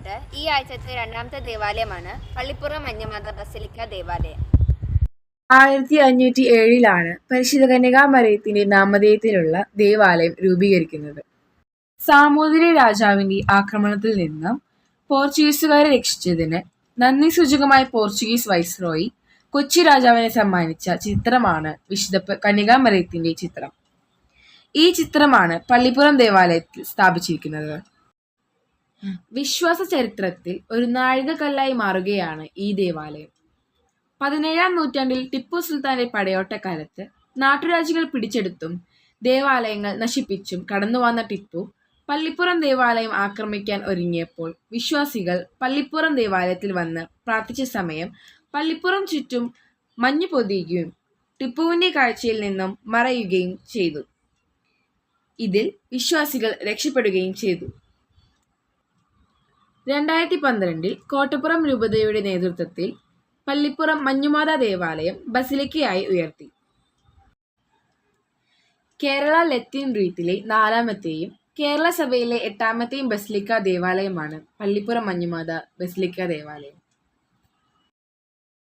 ബന്ധപ്പെട്ട് ഈ ആഴ്ചത്തെ രണ്ടാമത്തെ ദേവാലയമാണ് പള്ളിപ്പുറം മഞ്ഞമാത ബസലിക്ക ദേവാലയം. ആയിരത്തി അഞ്ഞൂറ്റി ഏഴിലാണ് പരിശുദ്ധ കന്യകാമരയത്തിന്റെ നാമധേയത്തിലുള്ള ദേവാലയം രൂപീകരിക്കുന്നത്. സാമൂതിരി രാജാവിന്റെ ആക്രമണത്തിൽ നിന്നും പോർച്ചുഗീസുകാരെ രക്ഷിച്ചതിന് നന്ദി സൂചകമായി പോർച്ചുഗീസ് വൈസ്രോയി കൊച്ചി രാജാവിനെ സമ്മാനിച്ച ചിത്രമാണ് വിശുദ്ധ കന്യകാമരയത്തിന്റെ ചിത്രം. ഈ ചിത്രമാണ് പള്ളിപ്പുറം ദേവാലയത്തിൽ സ്ഥാപിച്ചിരിക്കുന്നത്. വിശ്വാസ ചരിത്രത്തിൽ ഒരു നാഴികക്കല്ലായി മാറുകയാണ് ഈ ദേവാലയം. പതിനേഴാം നൂറ്റാണ്ടിൽ ടിപ്പു സുൽത്താന്റെ പടയോട്ടക്കാലത്ത് നാട്ടുരാജ്യങ്ങൾ പിടിച്ചെടുത്തും ദേവാലയങ്ങൾ നശിപ്പിച്ചും കടന്നു വന്ന ടിപ്പു പള്ളിപ്പുറം ദേവാലയം ആക്രമിക്കാൻ ഒരുങ്ങിയപ്പോൾ വിശ്വാസികൾ പള്ളിപ്പുറം ദേവാലയത്തിൽ വന്ന് പ്രാർത്ഥിച്ച സമയം പള്ളിപ്പുറം ചുറ്റും മഞ്ഞു പൊതിയുകയും ടിപ്പുവിന്റെ കാഴ്ചയിൽ നിന്നും മറയുകയും ചെയ്തു. ഇതിൽ വിശ്വാസികൾ രക്ഷപ്പെടുകയും ചെയ്തു. രണ്ടായിരത്തി പന്ത്രണ്ടിൽ കോട്ടപ്പുറം രൂപതയുടെ നേതൃത്വത്തിൽ പള്ളിപ്പുറം മഞ്ഞുമാത ദേവാലയം ബസിലിക്കയായി ഉയർത്തി. കേരള ലത്തീൻ റീത്തിലെ നാലാമത്തെയും കേരള സഭയിലെ എട്ടാമത്തെയും ബസിലിക്ക ദേവാലയമാണ് പള്ളിപ്പുറം മഞ്ഞുമാത ബസിലിക്ക ദേവാലയം.